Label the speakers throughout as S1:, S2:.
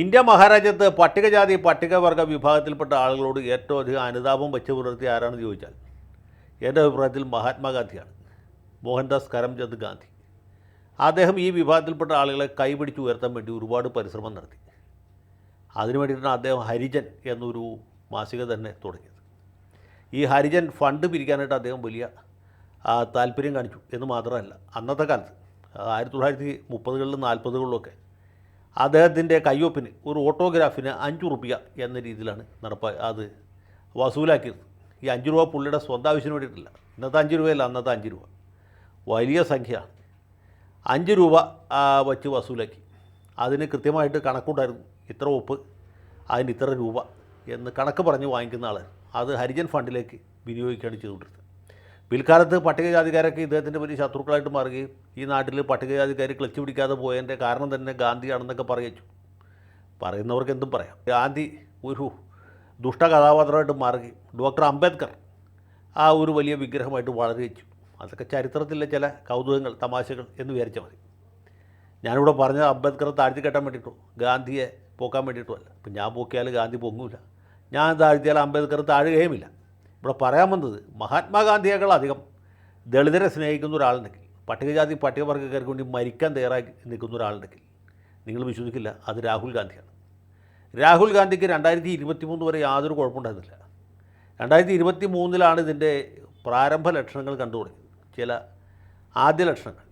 S1: India മഹാരാജ്യത്ത് പട്ടികജാതി പട്ടികവർഗ വിഭാഗത്തിൽപ്പെട്ട ആളുകളോട് ഏറ്റവും അധികം അനുതാപം വെച്ച് പുലർത്തിയ ആരാണെന്ന് ചോദിച്ചാൽ എന്റെ അഭിപ്രായത്തിൽ മഹാത്മാഗാന്ധിയാണ്. മോഹൻദാസ് കരംചന്ദ് ഗാന്ധി. അദ്ദേഹം ഈ വിഭാഗത്തിൽപ്പെട്ട ആളുകളെ കൈപിടിച്ച് ഉയർത്താൻ വേണ്ടി ഒരുപാട് പരിശ്രമം നടത്തി. അതിനു വേണ്ടിയിട്ടാണ് അദ്ദേഹം ഹരിജൻ എന്നൊരു മാസിക തന്നെ തുടങ്ങിയത്. ഈ ഹരിജൻ ഫണ്ട് പിരിക്കാനായിട്ട് അദ്ദേഹം വലിയ താല്പര്യം കാണിച്ചു എന്ന് മാത്രമല്ല അന്നത്തെ കാലത്ത് ആയിരത്തി തൊള്ളായിരത്തി മുപ്പതുകളിലും നാൽപ്പതുകളിലൊക്കെ അദ്ദേഹത്തിന്റെ കയ്യൊപ്പിന് ഒരു ഓട്ടോഗ്രാഫിന് അഞ്ച് റുപ്യ എന്ന രീതിയിലാണ് നടപ്പാ അത് വസൂലാക്കിയത്. ഈ അഞ്ച് രൂപ പുള്ളിയുടെ സ്വന്തം ആവശ്യത്തിന് വേണ്ടിയിട്ടില്ല. ഇന്നത്തെ അഞ്ച് രൂപയല്ല അന്നത്തെ അഞ്ച് രൂപ. വലിയ സംഖ്യയാണ്. അഞ്ച് രൂപ വച്ച് വസൂലാക്കി. അതിന് കൃത്യമായിട്ട് കണക്കുണ്ടായിരുന്നു ഇത്ര ഒപ്പ് അതിന് ഇത്ര രൂപ എന്ന് കണക്ക് പറഞ്ഞ് വാങ്ങിക്കുന്ന ആളാണ് അത് ഹരിജൻ ഫണ്ടിലേക്ക് വിനിയോഗിക്കുകയാണ് ചെയ്തുകൊണ്ടിരുന്നത്. പിൽക്കാലത്ത് പട്ടികജാതിക്കാരൊക്കെ ഇദ്ദേഹത്തിന്റെ വലിയ ശത്രുക്കളായിട്ട് മാറുകയും ഈ നാട്ടിൽ പട്ടികജാതിക്കാർ ക്ലച്ച് പിടിക്കാതെ പോയതിന്റെ കാരണം തന്നെ ഗാന്ധിയാണെന്നൊക്കെ പറയിച്ചു. പറയുന്നവർക്ക് എന്തും പറയാം. ഗാന്ധി ഒരു ദുഷ്ട കഥാപാത്രമായിട്ട് മാറുകയും ഡോക്ടർ അംബേദ്കർ ആ ഒരു വലിയ വിഗ്രഹമായിട്ട് വളരുകയും അതൊക്കെ ചരിത്രത്തിലെ ചില കൗതുകങ്ങൾ തമാശകൾ എന്ന് വിചാരിച്ചാൽ മതി. ഞാനിവിടെ പറഞ്ഞത് അംബേദ്കറെ താഴ്ത്തി കെട്ടാൻ വേണ്ടിയിട്ടോ ഗാന്ധിയെ പോക്കാൻ വേണ്ടിയിട്ടോ അല്ല. ഇപ്പം ഞാൻ പോക്കിയാൽ ഗാന്ധി പൊങ്ങൂല. ഞാൻ താഴ്ത്തിയാൽ അംബേദ്കർ താഴുകയുമില്ല. ഇവിടെ പറയാൻ വന്നത് മഹാത്മാഗാന്ധിയേക്കാൾ അധികം ദളിതരെ സ്നേഹിക്കുന്ന ഒരാളുണ്ടെങ്കിൽ പട്ടികജാതി പട്ടികവർഗക്കാർക്ക് വേണ്ടി മരിക്കാൻ തയ്യാറായി നിൽക്കുന്ന ഒരാളുണ്ടെങ്കിൽ നിങ്ങൾ വിശ്വസിക്കില്ല അത് രാഹുൽ ഗാന്ധിയാണ്. രാഹുൽ ഗാന്ധിക്ക് രണ്ടായിരത്തി ഇരുപത്തി മൂന്ന് വരെ യാതൊരു കുഴപ്പമുണ്ടായിരുന്നില്ല. രണ്ടായിരത്തി ഇരുപത്തി മൂന്നിലാണ് ഇതിന്റെ പ്രാരംഭ ലക്ഷണങ്ങൾ കണ്ടു തുടങ്ങിയത് ചില ആദ്യ ലക്ഷണങ്ങൾ.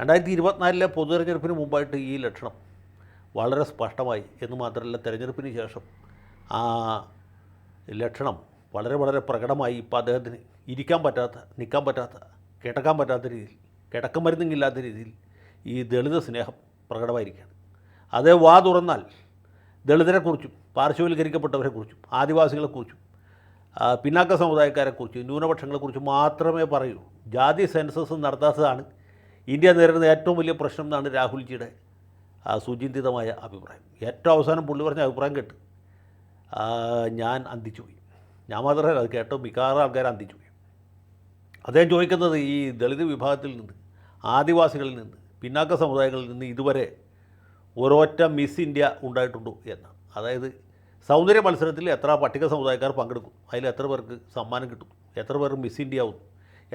S1: രണ്ടായിരത്തി ഇരുപത്തിനാലിലെ പൊതു തെരഞ്ഞെടുപ്പിന് മുമ്പായിട്ട് ഈ ലക്ഷണം വളരെ സ്പഷ്ടമായി എന്ന് മാത്രമല്ല തെരഞ്ഞെടുപ്പിന് ശേഷം ആ ലക്ഷണം വളരെ വളരെ പ്രകടമായി ഇപ്പോൾ അദ്ദേഹത്തിന് ഇരിക്കാൻ പറ്റാത്ത നിൽക്കാൻ പറ്റാത്ത കിടക്കാൻ പറ്റാത്ത രീതിയിൽ കിടക്കം മരുന്നില്ലാത്ത രീതിയിൽ ഈ ദളിത സ്നേഹം പ്രകടമായിരിക്കുകയാണ്. അതേ വാ തുറന്നാൽ ദളിതരെക്കുറിച്ചും പാർശ്വവൽക്കരിക്കപ്പെട്ടവരെക്കുറിച്ചും ആദിവാസികളെക്കുറിച്ചും പിന്നാക്ക സമുദായക്കാരെക്കുറിച്ചും ന്യൂനപക്ഷങ്ങളെക്കുറിച്ചും മാത്രമേ പറയൂ. ജാതി സെൻസസ് നടത്താത്തതാണ് ഇന്ത്യ നേരിടുന്ന ഏറ്റവും വലിയ പ്രശ്നം എന്നാണ് രാഹുൽജിയുടെ സുചിന്തിതമായ അഭിപ്രായം. ഏറ്റവും അവസാനം പുള്ളി പറഞ്ഞ അഭിപ്രായം കേട്ട് ഞാൻ അന്തിച്ചു പോയി. ഞാൻ മാത്രമല്ല അത് കേട്ടോ മിക്കവാറും ആൾക്കാർ അന്തിച്ചു പോയി. അദ്ദേഹം ചോദിക്കുന്നത് ഈ ദളിത് വിഭാഗത്തിൽ നിന്ന് ആദിവാസികളിൽ നിന്ന് പിന്നാക്ക സമുദായങ്ങളിൽ നിന്ന് ഇതുവരെ ഒരൊറ്റ മിസ് ഇന്ത്യ ഉണ്ടായിട്ടുണ്ടോ എന്ന് അതായത് സൗന്ദര്യ മത്സരത്തിൽ എത്ര പട്ടിക സമുദായക്കാർ പങ്കെടുക്കും അതിൽ എത്ര പേർക്ക് സമ്മാനം കിട്ടും എത്ര പേർ മിസ് ഇന്ത്യ ആവുന്നു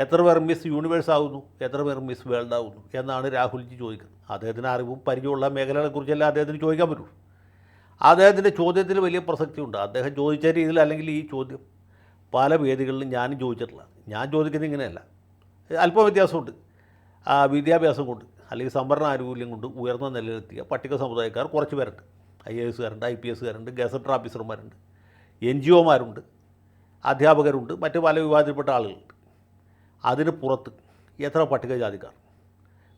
S1: എത്ര പേർ മിസ് യൂണിവേഴ്സ് ആകുന്നു എത്ര പേർ മിസ് വേൾഡ് ആകുന്നു എന്നാണ് രാഹുൽജി ചോദിക്കുന്നത്. അദ്ദേഹത്തിന് അറിവും പരിചയമുള്ള മേഖലകളെക്കുറിച്ചല്ല അദ്ദേഹത്തിന് ചോദിക്കാൻ പറ്റൂ. അദ്ദേഹത്തിന്റെ ചോദ്യത്തിൽ വലിയ പ്രസക്തിയുണ്ട്. അദ്ദേഹം ചോദിച്ച രീതിയിൽ അല്ലെങ്കിൽ ഈ ചോദ്യം പല വേദികളിലും ഞാനും ചോദിച്ചിട്ടില്ല. ഞാൻ ചോദിക്കുന്നത് ഇങ്ങനെയല്ല. അല്പം വ്യത്യാസമുണ്ട്. വിദ്യാഭ്യാസം കൊണ്ട് അല്ലെങ്കിൽ സംവരണ ആനുകൂല്യം കൊണ്ട് ഉയർന്ന നിലയിലെത്തിയ പട്ടിക സമുദായക്കാർ കുറച്ച് പേരുണ്ട്. ഐ എ എസുകാരുണ്ട് ഐ പി എസുകാരുണ്ട് ഗസറ്റർ ഓഫീസർമാരുണ്ട് എൻ ജി ഒമാരുണ്ട് അധ്യാപകരുണ്ട് മറ്റ് പല വിഭാഗത്തിൽപ്പെട്ട ആളുകളുണ്ട്. അതിന് പുറത്ത് എത്ര പട്ടികജാതിക്കാർ?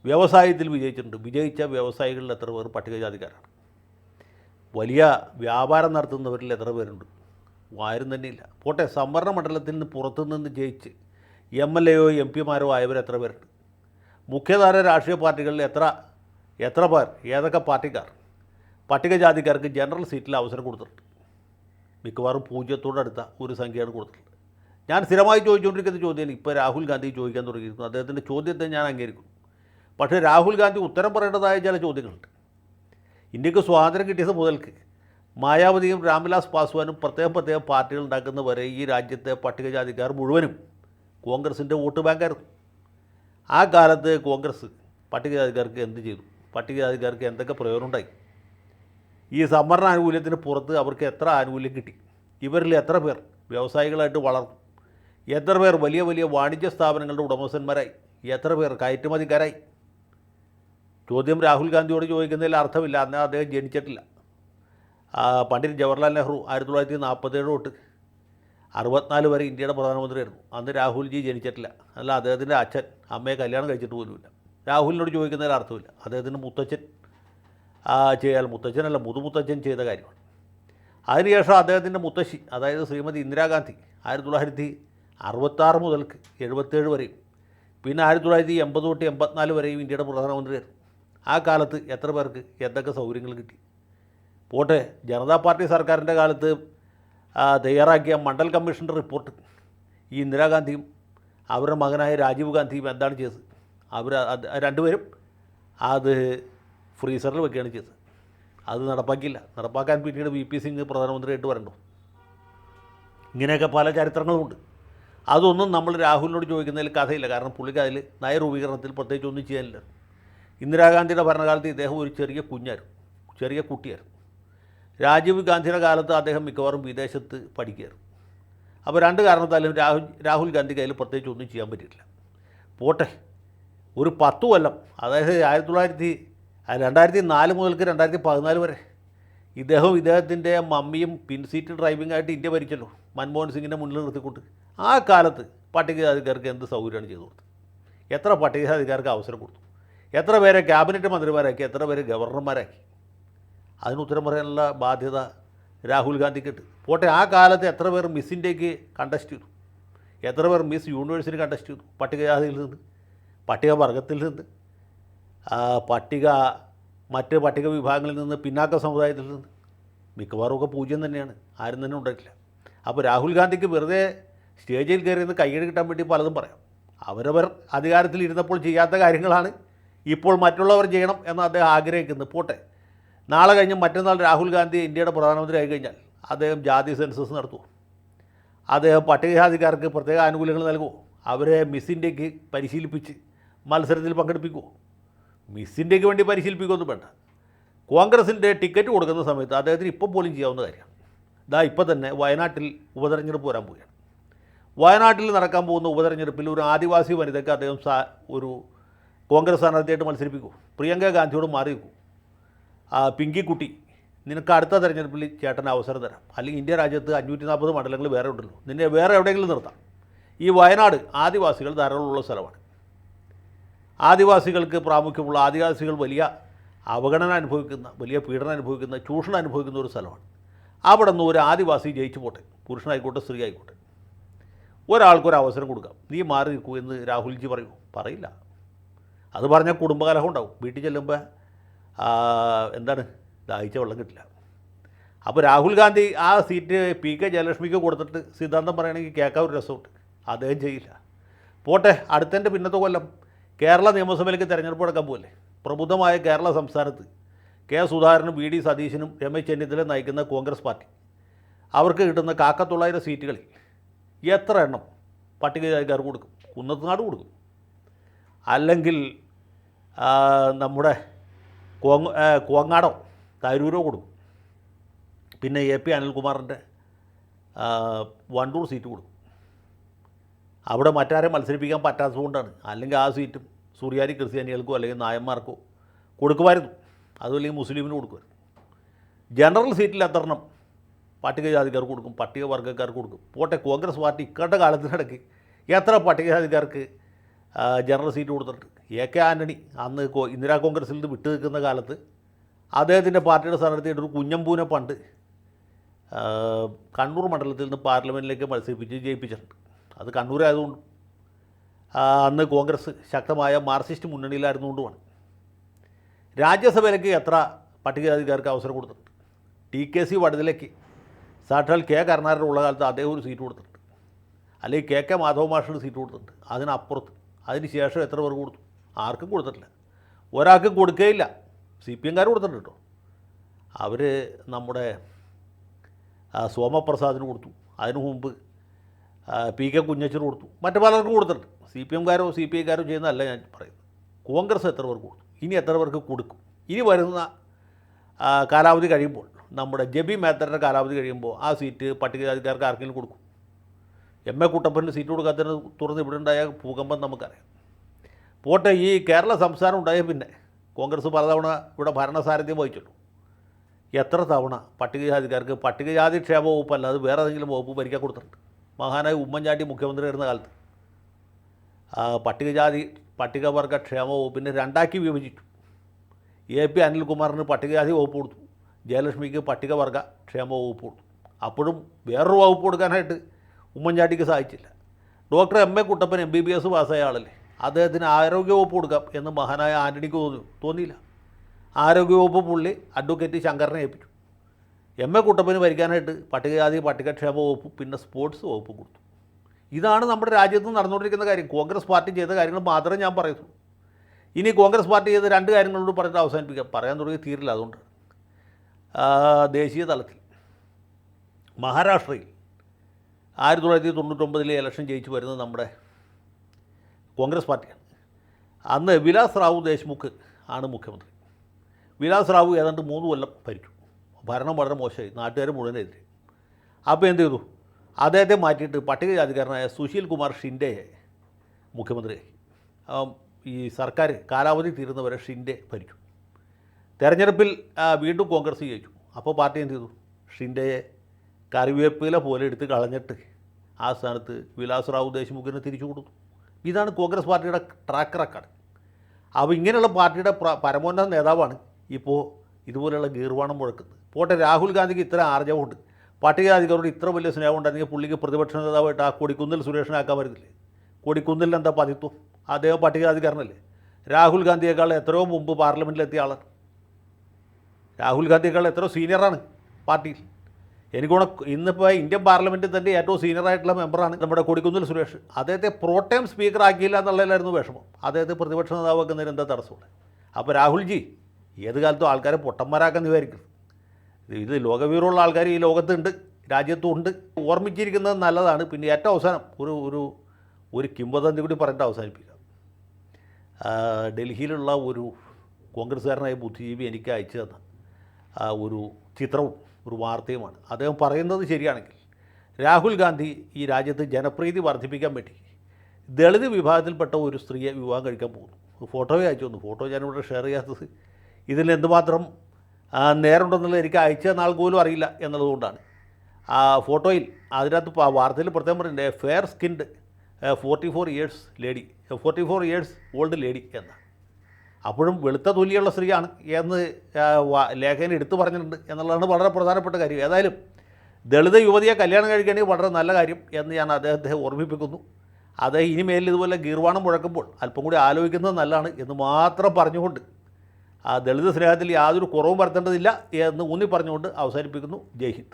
S1: വ്യവസായത്തിൽ വിജയിച്ചിട്ടുണ്ട്. വിജയിച്ച വ്യവസായികളിൽ എത്ര പേർ പട്ടികജാതിക്കാരാണ്? വലിയ വ്യാപാരം നടത്തുന്നവരിൽ എത്ര പേരുണ്ട്? ആരും തന്നെയില്ല. പോട്ടെ സംവരണ മണ്ഡലത്തിൽ നിന്ന് പുറത്തുനിന്ന് ജയിച്ച് എം എൽ എയോ എം പിമാരോ ആയവർ എത്ര പേരുണ്ട്? മുഖ്യധാര രാഷ്ട്രീയ പാർട്ടികളിൽ എത്ര എത്ര പേർ? ഏതൊക്കെ പാർട്ടിക്കാർ? പട്ടികജാതിക്കാർക്ക് ജനറൽ സീറ്റിൽ അവസരം കൊടുത്തിട്ടുണ്ട്. മിക്കവാറും പൂജ്യത്തോടടുത്ത ഒരു സംഖ്യയാണ് കൊടുത്തിട്ടുള്ളത്. ഞാൻ സ്ഥിരമായി ചോദിച്ചുകൊണ്ടിരിക്കുന്ന ചോദ്യം ഇപ്പോൾ രാഹുൽ ഗാന്ധി ചോദിക്കാൻ തുടങ്ങിയിരിക്കുന്നു. അദ്ദേഹത്തിന്റെ ചോദ്യത്തെ ഞാൻ അംഗീകരിക്കുന്നു. പക്ഷേ രാഹുൽ ഗാന്ധി ഉത്തരം പറയേണ്ടതായ ചില ചോദ്യങ്ങളുണ്ട്. ഇന്ത്യയ്ക്ക് സ്വാതന്ത്ര്യം കിട്ടിയത് മുതൽക്ക് മായാവതിയും രാംവിലാസ് പാസ്വാനും പ്രത്യേകം പ്രത്യേകം പാർട്ടികൾ ഉണ്ടാക്കുന്ന വരെ ഈ രാജ്യത്തെ പട്ടികജാതിക്കാർ മുഴുവനും കോൺഗ്രസിന്റെ വോട്ട് ബാങ്കായിരുന്നു. ആ കാലത്ത് കോൺഗ്രസ് പട്ടികജാതിക്കാർക്ക് എന്ത് ചെയ്തു? പട്ടികജാതിക്കാർക്ക് എന്തൊക്കെ പ്രയോജനം ഉണ്ടായി? ഈ സംവരണ ആനുകൂല്യത്തിന് പുറത്ത് അവർക്ക് എത്ര ആനുകൂല്യം കിട്ടി? ഇവരിൽ എത്ര പേർ വ്യവസായികളായിട്ട് വളർന്നു? എത്ര പേർ വലിയ വലിയ വാണിജ്യ സ്ഥാപനങ്ങളുടെ ഉടമസ്ഥന്മാരായി? എത്ര പേർ കയറ്റുമതിക്കാരായി? ചോദ്യം രാഹുൽ ഗാന്ധിയോട് ചോദിക്കുന്നതിൽ അർത്ഥമില്ല. അന്ന് അദ്ദേഹം ജനിച്ചിട്ടില്ല. പണ്ഡിറ്റ് ജവഹർലാൽ നെഹ്റു ആയിരത്തി തൊള്ളായിരത്തി നാൽപ്പത്തേഴ് തൊട്ട് അറുപത്തിനാല് വരെ ഇന്ത്യയുടെ പ്രധാനമന്ത്രിയായിരുന്നു. അന്ന് രാഹുൽജി ജനിച്ചിട്ടില്ല. അല്ല അദ്ദേഹത്തിന്റെ അച്ഛൻ അമ്മയെ കല്യാണം കഴിച്ചിട്ട് പോലുമില്ല. രാഹുലിനോട് ചോദിക്കുന്നതിൽ അർത്ഥമില്ല. അദ്ദേഹത്തിന്റെ മുത്തച്ഛൻ ആ, ചെയ്യാൽ മുത്തച്ഛനല്ല മുതുമുത്തച്ഛൻ ചെയ്ത കാര്യമാണ്. അതിനുശേഷം അദ്ദേഹത്തിന്റെ മുത്തശ്ശി അതായത് ശ്രീമതി ഇന്ദിരാഗാന്ധി ആയിരത്തി തൊള്ളായിരത്തി അറുപത്താറ് മുതൽക്ക് എഴുപത്തേഴ് വരെയും പിന്നെ ആയിരത്തി തൊള്ളായിരത്തി എൺപത് തൊട്ട് എൺപത്തിനാല് വരെയും ഇന്ത്യയുടെ പ്രധാനമന്ത്രിയായിരുന്നു. ആ കാലത്ത് എത്ര പേർക്ക് എന്തൊക്കെ സൗകര്യങ്ങൾ കിട്ടി? പോട്ടെ ജനതാ പാർട്ടി സർക്കാരിന്റെ കാലത്ത് തയ്യാറാക്കിയ മണ്ഡൽ കമ്മീഷന്റെ റിപ്പോർട്ട് ഈ ഇന്ദിരാഗാന്ധിയും അവരുടെ മകനായ രാജീവ് ഗാന്ധിയും എന്താണ് ചെയ്തത്? അവർ രണ്ടുപേരും അത് ഫ്രീസറിൽ വെക്കുകയാണ് ചെയ്തത്. അത് നടപ്പാക്കിയില്ല. നടപ്പാക്കാൻ പിന്നീട് വി പി സിംഗ് പ്രധാനമന്ത്രിയായിട്ട് വരണ്ടു? ഇങ്ങനെയൊക്കെ പല ചരിത്രങ്ങളുമുണ്ട് അതൊന്നും നമ്മൾ രാഹുലിനോട് ചോദിക്കുന്നതിൽ കഥയില്ല. കാരണം പുള്ളിക്ക് അതിൽ നയരൂപീകരണത്തിൽ പ്രത്യേകിച്ച് ഒന്നും ചെയ്യാനില്ല. ഇന്ദിരാഗാന്ധിയുടെ ഭരണകാലത്ത് ഇദ്ദേഹം ഒരു ചെറിയ കുഞ്ഞായിരുന്നു. ചെറിയ കുട്ടിയായിരുന്നു. രാജീവ് ഗാന്ധിയുടെ കാലത്ത് അദ്ദേഹം മിക്കവാറും വിദേശത്ത് പഠിക്കുകയായിരുന്നു. അപ്പോൾ രണ്ട് കാരണത്താലും രാഹുൽ രാഹുൽ ഗാന്ധിക്ക് അതിൽ പ്രത്യേകിച്ച് ഒന്നും ചെയ്യാൻ പറ്റിയിട്ടില്ല. പോട്ടെ ഒരു പത്ത് കൊല്ലം അതായത് ആയിരത്തി തൊള്ളായിരത്തി രണ്ടായിരത്തി നാല് മുതൽക്ക് രണ്ടായിരത്തി പതിനാല് വരെ ഇദ്ദേഹം ഇദ്ദേഹത്തിന്റെ മമ്മിയും പിൻസീറ്റ് ഡ്രൈവിംഗ് ആയിട്ട് ഇന്ത്യ ഭരിച്ചല്ലോ മൻമോഹൻ സിംഗിനെ മുന്നിൽ നിർത്തിക്കൊണ്ട്. ആ കാലത്ത് പട്ടികജാതിക്കാർക്ക് എന്ത് സൗകര്യമാണ് ചെയ്തു കൊടുത്തത്? എത്ര പട്ടികജാതിക്കാർക്ക് അവസരം കൊടുത്തു? എത്ര പേരെ ക്യാബിനറ്റ് മന്ത്രിമാരാക്കി എത്ര പേര് ഗവർണർമാരാക്കി? അതിന് ഉത്തരം പറയാനുള്ള ബാധ്യത രാഹുൽ ഗാന്ധിക്കിട്ട്. പോട്ടെ ആ കാലത്ത് എത്ര പേർ മിസ് കണ്ടസ്റ്റ് ചെയ്തു? എത്ര പേർ മിസ് യൂണിവേഴ്സിറ്റി കണ്ടസ്റ്റ് ചെയ്തു? പട്ടികജാതിയിൽ നിന്ന് പട്ടിക വർഗത്തിൽ നിന്ന് പട്ടിക മറ്റ് പട്ടിക വിഭാഗങ്ങളിൽ നിന്ന് പിന്നാക്ക സമുദായത്തിൽ നിന്ന്. മിക്കവാറും ഒക്കെ പൂജ്യം തന്നെയാണ്. ആരും തന്നെ ഉണ്ടായിട്ടില്ല. അപ്പോൾ രാഹുൽ ഗാന്ധിക്ക് വെറുതെ സ്റ്റേജിൽ കയറി നിന്ന് കൈയ്യടി കിട്ടാൻ വേണ്ടി പലതും പറയാം. അവരവർ അധികാരത്തിൽ ഇരുന്നപ്പോൾ ചെയ്യാത്ത കാര്യങ്ങളാണ് ഇപ്പോൾ മറ്റുള്ളവർ ചെയ്യണം എന്ന് അദ്ദേഹം ആഗ്രഹിക്കുന്നു. പോട്ടെ. നാളെ കഴിഞ്ഞ് മറ്റന്നാൾ രാഹുൽ ഗാന്ധി ഇന്ത്യയുടെ പ്രധാനമന്ത്രി ആയി കഴിഞ്ഞാൽ അദ്ദേഹം ജാതി സെൻസസ് നടത്തുമോ അദ്ദേഹം പട്ടികജാതിക്കാർക്ക് പ്രത്യേക ആനുകൂല്യങ്ങൾ നൽകുമോ അവരെ മിസ് ഇന്ത്യയ്ക്ക് പരിശീലിപ്പിച്ച് മത്സരത്തിൽ പങ്കെടുപ്പിക്കുമോ മിസ് ഇന്ത്യയ്ക്ക് വേണ്ടി പരിശീലിപ്പിക്കുമെന്ന് വേണ്ട. കോൺഗ്രസിന്റെ ടിക്കറ്റ് കൊടുക്കുന്ന സമയത്ത് അദ്ദേഹത്തിന് ഇപ്പോൾ പോലും ചെയ്യാവുന്ന കാര്യമാണ് ഇതാ ഇപ്പോൾ തന്നെ വയനാട്ടിൽ ഉപതെരഞ്ഞെടുപ്പ് വരാൻ പോവുകയാണ്. വയനാട്ടിൽ നടക്കാൻ പോകുന്ന ഉപതെരഞ്ഞെടുപ്പിൽ ഒരു ആദിവാസി വനിതയ്ക്ക് അദ്ദേഹം ഒരു കോൺഗ്രസ് സ്ഥാനാർത്ഥിയായിട്ട് മത്സരിപ്പിക്കൂ. പ്രിയങ്ക ഗാന്ധിയോട് മാറി നിൽക്കൂ പിങ്കിക്കുട്ടി നിനക്ക് അടുത്ത തെരഞ്ഞെടുപ്പിൽ ചേട്ടന് അവസരം തരാം. അല്ലെങ്കിൽ ഇന്ത്യ രാജ്യത്ത് അഞ്ഞൂറ്റി നാൽപ്പത് മണ്ഡലങ്ങൾ വേറെ ഉണ്ടല്ലോ. നിന്നെ വേറെ എവിടെയെങ്കിലും നിർത്താം. ഈ വയനാട് ആദിവാസികൾ ധാരാളമുള്ള സ്ഥലമാണ്. ആദിവാസികൾക്ക് പ്രാമുഖ്യമുള്ള ആദിവാസികൾ വലിയ അവഗണന അനുഭവിക്കുന്ന വലിയ പീഡനം അനുഭവിക്കുന്ന ചൂഷണം അനുഭവിക്കുന്ന ഒരു സ്ഥലമാണ്. അവിടെ നിന്ന് ഒരു ആദിവാസി ജയിച്ചു പോട്ടെ. പുരുഷനായിക്കോട്ടെ സ്ത്രീ ആയിക്കോട്ടെ ഒരാൾക്കൊരു അവസരം കൊടുക്കാം. നീ മാറി നിൽക്കൂ എന്ന് രാഹുൽജി പറയൂ. പറയില്ല. അത് പറഞ്ഞാൽ കുടുംബകലഹം ഉണ്ടാവും വീട്ടിൽ ചെല്ലുമ്പോൾ എന്താണ് ദാഹിച്ച വെള്ളം കിട്ടില്ല. അപ്പോൾ രാഹുൽ ഗാന്ധി ആ സീറ്റ് പി കെ ജയലക്ഷ്മിക്ക് കൊടുത്തിട്ട് സിദ്ധാന്തം പറയുകയാണെങ്കിൽ കേൾക്കാൻ ഒരു രസമുണ്ട്. അദ്ദേഹം ചെയ്യില്ല. പോട്ടെ അടുത്തതിന്റെ പിന്നത്തെ കൊല്ലം. കേരള നിയമസഭയിലേക്ക് തിരഞ്ഞെടുപ്പ് നടക്കാൻ പോലെ പ്രബുദ്ധമായ കേരള സംസ്ഥാനത്ത് കെ സുധാകരനും വി ഡി സതീശനും രമേശ് ചെന്നിത്തല നയിക്കുന്ന കോൺഗ്രസ് പാർട്ടി. അവർക്ക് കിട്ടുന്ന കാക്കത്തൊള്ളായിരം സീറ്റുകളിൽ എത്ര എണ്ണം പട്ടികജാതിക്കാർക്ക് കൊടുക്കും? കുന്നത്തുനാട് കൊടുക്കും. അല്ലെങ്കിൽ നമ്മുടെ കോങ് കോങ്ങാടോ തരൂരോ കൊടുക്കും. പിന്നെ എ പി അനിൽകുമാറിന്റെ വണ്ടൂർ സീറ്റ് കൊടുക്കും. അവിടെ മറ്റാരെ മത്സരിപ്പിക്കാൻ പറ്റാത്തതുകൊണ്ടാണ്. അല്ലെങ്കിൽ ആ സീറ്റും സൂര്യാരി ക്രിസ്ത്യാനികൾക്കോ അല്ലെങ്കിൽ നായന്മാർക്കോ കൊടുക്കുമായിരുന്നു. അതുമല്ലെങ്കിൽ മുസ്ലിമിന് കൊടുക്കുമായിരുന്നു. ജനറൽ സീറ്റിൽ എത്രണ്ണം പട്ടികജാതിക്കാർക്ക് കൊടുക്കും പട്ടികവർഗക്കാർക്ക് കൊടുക്കും. പോട്ടെ കോൺഗ്രസ് പാർട്ടി ഇക്കട്ട കാലത്തിനിടയ്ക്ക് എത്ര പട്ടികജാതിക്കാർക്ക് ജനറൽ സീറ്റ് കൊടുത്തിട്ടുണ്ട്. എ കെ ആന്റണി അന്ന് ഇന്ദിരാ കോൺഗ്രസിൽ നിന്ന് വിട്ടു നിൽക്കുന്ന കാലത്ത് അദ്ദേഹത്തിന്റെ പാർട്ടിയുടെ സ്ഥാനാർത്ഥിയായിട്ട് ഒരു കുഞ്ഞമ്പൂനെ പണ്ട് കണ്ണൂർ മണ്ഡലത്തിൽ നിന്ന് പാർലമെന്റിലേക്ക് മത്സരിപ്പിച്ച് ജയിപ്പിച്ചിട്ടുണ്ട്. അത് കണ്ണൂരായതുകൊണ്ട് അന്ന് കോൺഗ്രസ് ശക്തമായ മാർക്സിസ്റ്റ് മുന്നണിയിലായിരുന്നുകൊണ്ടുമാണ്. രാജ്യസഭയിലേക്ക് എത്ര പട്ടികജാതിക്കാർക്ക് അവസരം കൊടുത്തിട്ടുണ്ട്. ടി കെ സി വടതിലേക്ക് സാക്ഷാൽ കെ കരുണാകരൻ ഉള്ള കാലത്ത് അദ്ദേഹം ഒരു സീറ്റ് കൊടുത്തിട്ടുണ്ട്. അല്ലെങ്കിൽ കെ കെ മാധവ മാഷിന് സീറ്റ് കൊടുത്തിട്ടുണ്ട്. അതിനപ്പുറത്ത് അതിന് ശേഷം എത്ര പേർക്ക് കൊടുത്തു? ആർക്കും കൊടുത്തിട്ടില്ല. ഒരാൾക്കും കൊടുക്കുകയില്ല സി പി എംകാർ കൊടുത്തിട്ടുണ്ട് കേട്ടോ. അവർ നമ്മുടെ സോമപ്രസാദിന് കൊടുത്തു. അതിനു മുമ്പ് പി കെ കുഞ്ഞച്ചന് കൊടുത്തു. മറ്റു പലർക്കും കൊടുത്തിട്ടുണ്ട്. സി പി എംകാരോ സി പി ഐക്കാരോ ചെയ്യുന്നതല്ല ഞാൻ പറയുന്നത്. കോൺഗ്രസ് എത്ര പേർക്ക് കൊടുത്തു? ഇനി എത്ര പേർക്ക് കൊടുക്കും? ഇനി വരുന്ന കാലാവധി കഴിയുമ്പോൾ നമ്മുടെ ജബി മേത്തറിന്റെ കാലാവധി കഴിയുമ്പോൾ ആ സീറ്റ് പട്ടികജാതിക്കാർക്ക് ആർക്കെങ്കിലും കൊടുക്കും? എം എ കുട്ടപ്പന് സീറ്റ് കൊടുക്കാത്തതിന് തുറന്ന് ഇവിടെ ഉണ്ടായ ഭൂകമ്പം നമുക്കറിയാം. പോട്ടെ ഈ കേരള സംസ്ഥാനം ഉണ്ടായ പിന്നെ കോൺഗ്രസ് പലതവണ ഇവിടെ ഭരണസാരഥ്യം വഹിച്ചുള്ളൂ എത്ര തവണ പട്ടികജാതിക്കാർക്ക് പട്ടികജാതി ക്ഷേമ വകുപ്പ് അല്ലാതെ വേറെ ഏതെങ്കിലും വകുപ്പ് ഭരിക്കാൻ കൊടുത്തിട്ടുണ്ട്. മഹാനായ ഉമ്മൻചാണ്ടി മുഖ്യമന്ത്രി ആയിരുന്ന കാലത്ത്. പട്ടികജാതി പട്ടികവർഗ ക്ഷേമ വകുപ്പിനെ രണ്ടാക്കി വിഭജിച്ചു. എ പി അനിൽകുമാറിന് പട്ടികജാതി വകുപ്പ് കൊടുത്തു. ജയലക്ഷ്മിക്ക് പട്ടികവർഗ ക്ഷേമ വകുപ്പ് കൊടുത്തു. അപ്പോഴും വേറൊരു വകുപ്പ് കൊടുക്കാനായിട്ട് ഉമ്മൻചാണ്ടിക്ക് സാധിച്ചില്ല doctor M A Kuttappan M B B S പാസ്സായ ആളല്ലേ. അദ്ദേഹത്തിന് ആരോഗ്യവകുപ്പ് കൊടുക്കാം എന്ന് മഹാനായ ആന്റണിക്ക് തോന്നി തോന്നിയില്ല. ആരോഗ്യവകുപ്പ് പുള്ളി അഡ്വക്കേറ്റ് ശങ്കറിനെ ഏൽപ്പിച്ചു. എം എ കുട്ടപ്പന് ഭരിക്കാനായിട്ട് പട്ടികജാതി പട്ടികക്ഷേമ വകുപ്പ് പിന്നെ സ്പോർട്സ് വകുപ്പ് കൊടുത്തു. ഇതാണ് നമ്മുടെ രാജ്യത്ത് നടന്നുകൊണ്ടിരിക്കുന്ന കാര്യം. കോൺഗ്രസ് പാർട്ടി ചെയ്ത കാര്യങ്ങൾ മാത്രമേ ഞാൻ പറയുള്ളൂ ഇനി കോൺഗ്രസ് പാർട്ടി ചെയ്ത രണ്ട് കാര്യങ്ങളോട് പറഞ്ഞിട്ട് അവസാനിപ്പിക്കാം. പറയാൻ തുടങ്ങി തീരില്ല അതുകൊണ്ട്. ദേശീയ തലത്തിൽ മഹാരാഷ്ട്രയിൽ ആയിരത്തി തൊള്ളായിരത്തി തൊണ്ണൂറ്റൊമ്പതിലെ ഇലക്ഷൻ ജയിച്ചു വരുന്നത് നമ്മുടെ കോൺഗ്രസ് പാർട്ടിയാണ്. അന്ന് വിലാസ് റാവു ദേശ്മുഖ് ആണ് മുഖ്യമന്ത്രി. വിലാസ് റാവു ഏതാണ്ട് മൂന്ന് കൊല്ലം ഭരിച്ചു. ഭരണം വളരെ മോശമായി. നാട്ടുകാർ മുഴുവനെതിരെ അപ്പോൾ എന്ത് ചെയ്തു? അദ്ദേഹത്തെ മാറ്റിയിട്ട് പട്ടികജാതിക്കാരനായ സുശീൽ കുമാർ ഷിൻഡെയെ മുഖ്യമന്ത്രിയാക്കി ആ, ഈ സർക്കാർ കാലാവധി തീരുന്നവരെ ഷിൻഡെ ഭരിച്ചു. തെരഞ്ഞെടുപ്പിൽ വീണ്ടും കോൺഗ്രസ് ജയിച്ചു. അപ്പോൾ പാർട്ടി എന്ത് ചെയ്തു? ഷിൻഡെയെ കറിവേപ്പില പോലെ എടുത്ത് കളഞ്ഞിട്ട് ആ സ്ഥാനത്ത് വിലാസ് റാവു ദേശ്മുഖിന് തിരിച്ചു കൊടുത്തു ഇതാണ് കോൺഗ്രസ് പാർട്ടിയുടെ ട്രാക്ക് റെക്കോർഡ് അപ്പോൾ ഇങ്ങനെയുള്ള പാർട്ടിയുടെ പരമോന്നത നേതാവാണ് ഇപ്പോൾ ഇതുപോലെയുള്ള ഗീർവാണം മുഴക്കുന്നത്. പോട്ടെ രാഹുൽ ഗാന്ധിക്ക് ഇത്ര ആർജവമുണ്ട്. പട്ടികജാതിക്കാരോട് ഇത്ര വലിയ സ്നേഹം ഉണ്ടെങ്കിൽ പുള്ളിക്ക് പ്രതിപക്ഷ നേതാവായിട്ട് ആ കൊടിക്കുന്നിൽ സുരേഷനാക്കാൻ വരുന്നില്ലേ കൊടിക്കുന്നിൽ എന്താ പതിത്വം? അദ്ദേഹം പട്ടികജാതിക്കാരനല്ലേ രാഹുൽ ഗാന്ധിയേക്കാൾ എത്രയോ മുമ്പ് പാർലമെന്റിലെത്തിയ ആളാണ്. രാഹുൽ ഗാന്ധിയേക്കാൾ എത്രയോ സീനിയറാണ് പാർട്ടിയിൽ. എനിക്ക് ഇന്നിപ്പോൾ ഇന്ത്യൻ പാർലമെന്റിൽ തന്നെ ഏറ്റവും സീനിയർ ആയിട്ടുള്ള മെമ്പറാണ് നമ്മുടെ കൊടിക്കുന്നിൽ സുരേഷ്. അദ്ദേഹത്തെ പ്രോട്ടേം സ്പീക്കർ ആക്കിയില്ല എന്നുള്ളതിലായിരുന്നു വിഷമം. അദ്ദേഹത്തെ പ്രതിപക്ഷ നേതാവാക്കുന്നതിന് എന്താ തടസ്സമുണ്ട് അപ്പോൾ രാഹുൽജി ഏത് കാലത്തും ആൾക്കാരെ പൊട്ടന്മാരാക്കാൻ വിചാരിക്കും ഇത് ലോകവീരമുള്ള ആൾക്കാർ ഈ ലോകത്തുണ്ട് രാജ്യത്തും ഉണ്ട്. ഓർമ്മിച്ചിരിക്കുന്നത് നല്ലതാണ്. പിന്നെ ഏറ്റവും അവസാനം ഒരു ഒരു ഒരു കിംവദന്തി കൂടി പറഞ്ഞിട്ട് അവസാനിപ്പിക്കാം. ഡൽഹിയിലുള്ള ഒരു കോൺഗ്രസ്സുകാരനായ ബുദ്ധിജീവി എനിക്ക് അയച്ചു തന്ന ഒരു ചിത്രവും ഒരു വാർത്തയുമാണ്. അദ്ദേഹം പറയുന്നത് ശരിയാണെങ്കിൽ രാഹുൽ ഗാന്ധി ഈ രാജ്യത്ത് ജനപ്രീതി വർദ്ധിപ്പിക്കാൻ വേണ്ടി ദളിത് വിഭാഗത്തിൽപ്പെട്ട ഒരു സ്ത്രീയെ വിവാഹം കഴിക്കാൻ പോകുന്നു. ഫോട്ടോയെ അയച്ചു തന്നു. ഫോട്ടോ ഞാനിവിടെ ഷെയർ ചെയ്യാത്തത്. ഇതിൽ എന്തുമാത്രം ആ, നേരുണ്ടെന്നുള്ളത് എനിക്ക് അയച്ച നാൾ പോലും അറിയില്ല എന്നുള്ളതുകൊണ്ടാണ്. ആ ഫോട്ടോയിൽ അതിനകത്ത് വാർത്തയിൽ പ്രത്യേകം പറഞ്ഞിട്ടുണ്ട് fair skinned forty four years lady forty four years old lady എന്നാണ് അപ്പോഴും വെളുത്ത തൊലിയുള്ള സ്ത്രീയാണ് എന്ന് ലേഖകൻ എടുത്തു പറഞ്ഞിട്ടുണ്ട് എന്നുള്ളതാണ് വളരെ പ്രധാനപ്പെട്ട കാര്യം. ഏതായാലും ദളിത് യുവതിയെ കല്യാണം കഴിക്കുകയാണെങ്കിൽ വളരെ നല്ല കാര്യം എന്ന് ഞാൻ അദ്ദേഹത്തെ ഓർമ്മിപ്പിക്കുന്നു. അദ്ദേഹം ഇനിമേൽ ഇതുപോലെ ഗീർവാണം മുഴക്കുമ്പോൾ അല്പം കൂടി ആലോചിക്കുന്നത് നല്ലതാണ് എന്ന് മാത്രം പറഞ്ഞുകൊണ്ട് ആ ദളിത് സ്നേഹത്തിൽ യാതൊരു കുറവും വരുത്തേണ്ടതില്ല എന്ന് ഊന്നി പറഞ്ഞുകൊണ്ട് അവസാനിപ്പിക്കുന്നു. ജയ് ഹിന്ദ്.